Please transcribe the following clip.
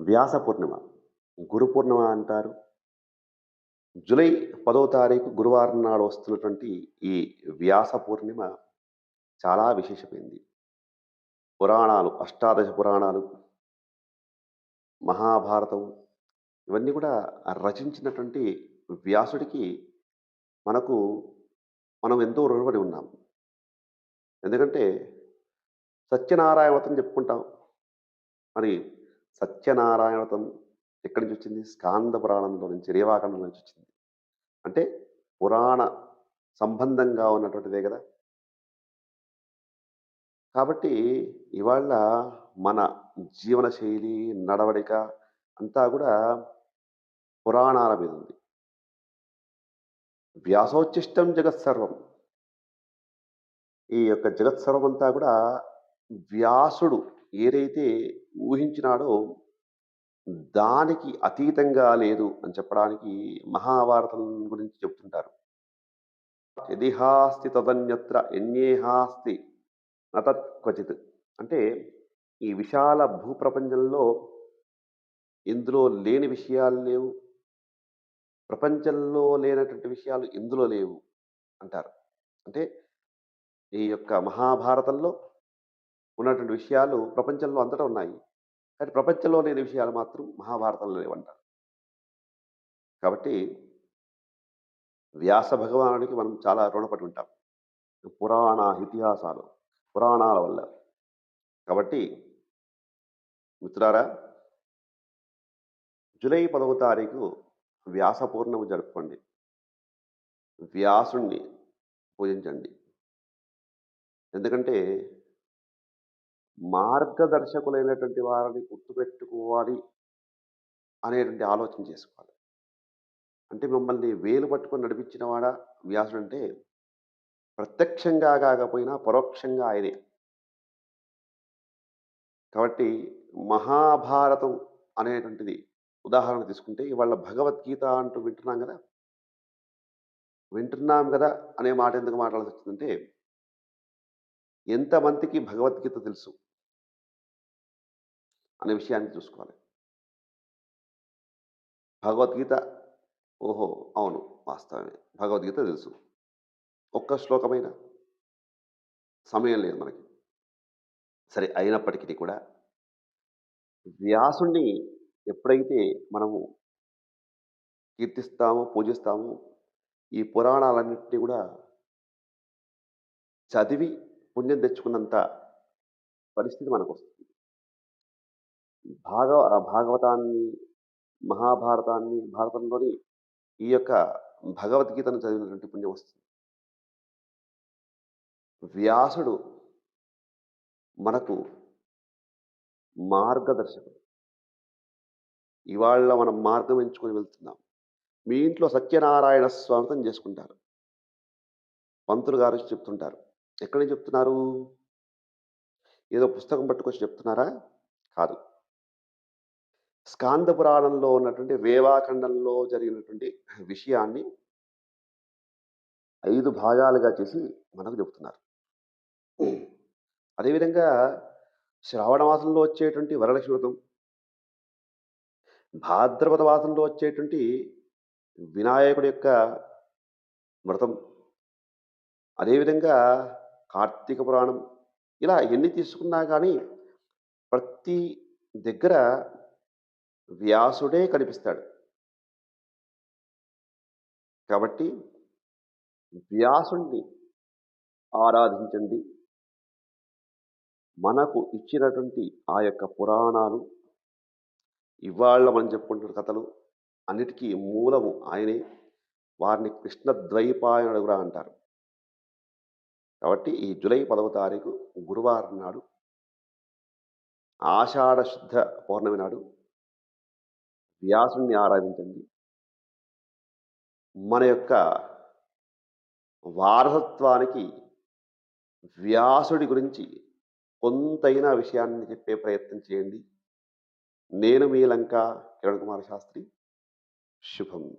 వ్యాస పూర్ణిమ. గురు పూర్ణిమ అంటారు. జూలై పదో తారీఖు గురువారం నాడు వస్తున్నటువంటి ఈ వ్యాస పూర్ణిమ చాలా విశేషమైంది. పురాణాలు అష్టాదశ పురాణాలు మహాభారతం ఇవన్నీ కూడా రచించినటువంటి వ్యాసుడికి మనకు మనం ఎంతో రుణపడి ఉన్నాం. ఎందుకంటే సత్యనారాయణ వ్రతం చెప్పుకుంటాం. మరి సత్యనారాయణతం ఎక్కడి నుంచి వచ్చింది? స్కాంద పురాణంలో నుంచి రేవాఖండం నుంచి వచ్చింది. అంటే పురాణ సంబంధంగా ఉన్నటువంటిదే కదా! కాబట్టి ఇవాళ మన జీవన శైలి నడవడిక అంతా కూడా పురాణాల మీద ఉంది. వ్యాసోచ్చిష్టం జగత్సర్వం. ఈ యొక్క జగత్సర్వం అంతా కూడా వ్యాసుడు ఏదైతే ఊహించినాడో దానికి అతీతంగా లేదు అని చెప్పడానికి మహాభారతం గురించి చెప్తుంటారు. యదిహాస్తి తదన్యత్ర ఎన్యేహాస్తి నతత్ క్వచిత్. అంటే ఈ విశాల భూప్రపంచంలో ఇందులో లేని విషయాలు లేవు. ప్రపంచంలో లేనటువంటి విషయాలు ఇందులో లేవు అంటారు. అంటే ఈ యొక్క మహాభారతంలో ఉన్నటువంటి విషయాలు ప్రపంచంలో అంతటా ఉన్నాయి. కానీ ప్రపంచంలో లేని విషయాలు మాత్రం మహాభారతంలో లేవంటారు. కాబట్టి వ్యాస భగవానుడికి మనం చాలా రుణపడి ఉంటాం. పురాణ ఇతిహాసాలు పురాణాల వల్ల. కాబట్టి మిత్రారా జూలై పదవ తారీఖు వ్యాస పూర్ణము జరుపుకోండి. వ్యాసుణ్ణి పూజించండి. ఎందుకంటే మార్గదర్శకులైనటువంటి వారిని గుర్తుపెట్టుకోవాలి అనేటువంటి ఆలోచన చేసుకోవాలి. అంటే మిమ్మల్ని వేలు పట్టుకొని నడిపించినవాడా వ్యాసుడు అంటే ప్రత్యక్షంగా కాకపోయినా పరోక్షంగా ఆయనే. కాబట్టి మహాభారతం అనేటువంటిది ఉదాహరణ తీసుకుంటే ఇవాళ భగవద్గీత అంటూ వింటున్నాం కదా? వింటున్నాం కదా అనే మాట ఎందుకు మాట్లాడాల్సి వచ్చిందంటే ఎంతమందికి భగవద్గీత తెలుసు? అనే విషయాన్ని చూసుకోవాలి. భగవద్గీత ఓహో! అవును వాస్తవమే. భగవద్గీత తెలుసు. ఒక్క శ్లోకమైన? సమయం లేదు మనకి. సరే అయినప్పటికీ కూడా వ్యాసుణ్ణి ఎప్పుడైతే మనము కీర్తిస్తామో పూజిస్తామో ఈ పురాణాలన్నింటినీ కూడా చదివి పుణ్యం తెచ్చుకున్నంత పరిస్థితి మనకు వస్తుంది భాగవ భాగవతాన్ని మహాభారతాన్ని భారతంలోని ఈ యొక్క భగవద్గీతను చదివినటువంటి పుణ్యం వస్తుంది. వ్యాసుడు మనకు మార్గదర్శకుడు. ఇవాళ మనం మార్గం ఎంచుకొని వెళ్తున్నాం. మీ ఇంట్లో సత్యనారాయణ స్వామితం చేసుకుంటారు. పంతులు గారు చెప్తుంటారు. ఎక్కడి నుంచి చెప్తున్నారు? ఏదో పుస్తకం పట్టుకొచ్చి చెప్తున్నారా? కాదు. స్కాంద పురాణంలో ఉన్నటువంటి రేవాఖండంలో జరిగినటువంటి విషయాన్ని ఐదు భాగాలుగా చేసి మనకు చెబుతున్నారు. అదేవిధంగా శ్రావణ మాసంలో వచ్చేటువంటి వరలక్ష్మి వ్రతం భాద్రపద మాసంలో వచ్చేటువంటి వినాయకుడి యొక్క వ్రతం అదేవిధంగా కార్తీక పురాణం. ఇలా ఎన్ని తీసుకున్నా కానీ ప్రతి దగ్గర వ్యాసుడే కనిపిస్తాడు. కాబట్టి వ్యాసుణ్ణి ఆరాధించండి. మనకు ఇచ్చినటువంటి ఆ యొక్క పురాణాలు ఇవాళ మనం చెప్పుకుంటున్న కథలు అన్నిటికీ మూలము ఆయనే. వారిని కృష్ణద్వైపాయనుడు కూడా అంటారు. కాబట్టి ఈ జూలై పదవ తారీఖు గురువారం నాడు ఆషాఢ శుద్ధ పౌర్ణమి నాడు వ్యాసుని ఆరాధించండి. మన యొక్క వారసత్వానికి వ్యాసుడి గురించి కొంతైన విషయాన్ని చెప్పే ప్రయత్నం చేయండి. నేను మీ లంక కిరణ్ కుమార్ శాస్త్రి. శుభం.